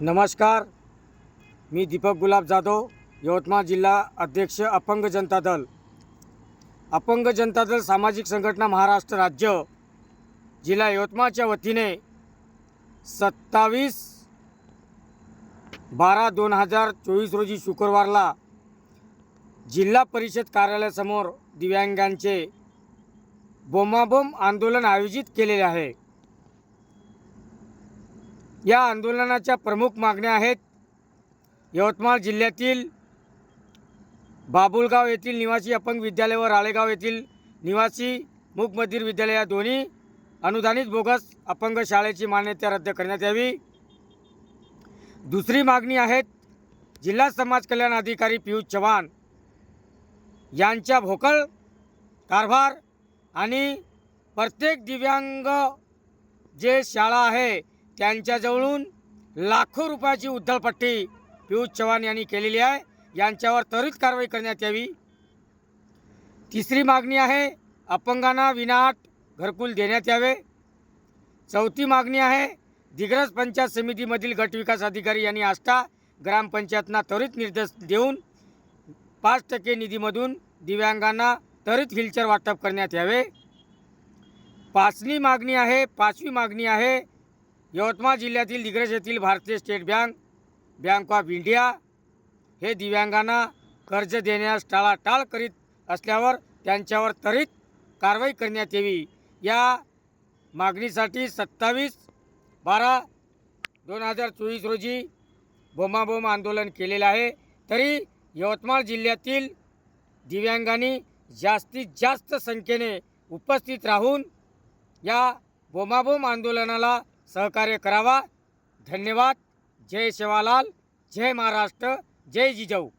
नमस्कार मी दीपक गुलाब जाधव यवतमाळ जिल्हा अध्यक्ष अपंग जनता दल. अपंग जनता दल सामाजिक संघटना महाराष्ट्र राज्य जिल्हा यवतमाळच्या वतीने सत्तावीस बारा दोन हजार चोवीस रोजी शुक्रवारला जिल्हा परिषद कार्यालयासमोर दिव्यांगांचे बोमाबोम आंदोलन आयोजित केलेले आहे. या आंदोलनाच्या प्रमुख मागण्या आहेत. यवतमाळ जिल्ह्यातील बाबुलगाव येथील निवासी अपंग विद्यालय व राळेगाव येथील निवासी मूकमधीर विद्यालय या दोन्ही अनुदानित बोगस अपंग शाळेची मान्यता रद्द करण्यात यावी. दुसरी मागणी आहेत जिल्हा समाज कल्याण अधिकारी पियुष चव्हाण यांच्या भोकळ कारभार आणि प्रत्येक दिव्यांग जे शाळा आहे त्यांच्याजवळून लाखो रुपयाची उद्धळपट्टी पियुष चव्हाण यांनी केलेली आहे. यांच्यावर त्वरित कारवाई करण्यात यावी. तिसरी मागणी आहे अपंगांना विनाट घरकुल देण्यात यावे. चौथी मागणी आहे दिग्रज पंचायत समितीमधील गटविकास अधिकारी यांनी आष्टा ग्रामपंचायतना त्वरित निर्देश देऊन पाच टक्के निधीमधून दिव्यांगांना त्वरित व्हीलचेअर वाटप करण्यात यावे. पाचवी मागणी आहे पाचवी मागणी आहे यवतमाळ जिल्ह्यातील दिग्रज येथील भारतीय state bank bank of India हे दिव्यांगांना कर्ज देण्यास टाळाटाळ करीत असल्यावर त्यांच्यावर त्वरित कारवाई करण्यात यावी. या मागणीसाठी सत्तावीस बारा दोन हजार चोवीस रोजी बोमाबोम आंदोलन केलेलं आहे. तरी यवतमाळ जिल्ह्यातील दिव्यांगांनी जास्तीत जास्त संख्येने उपस्थित राहून या बोमाबोम आंदोलनाला सहकार्य करावा. धन्यवाद. जय शिवालाल जय महाराष्ट्र. जय जिजाऊ.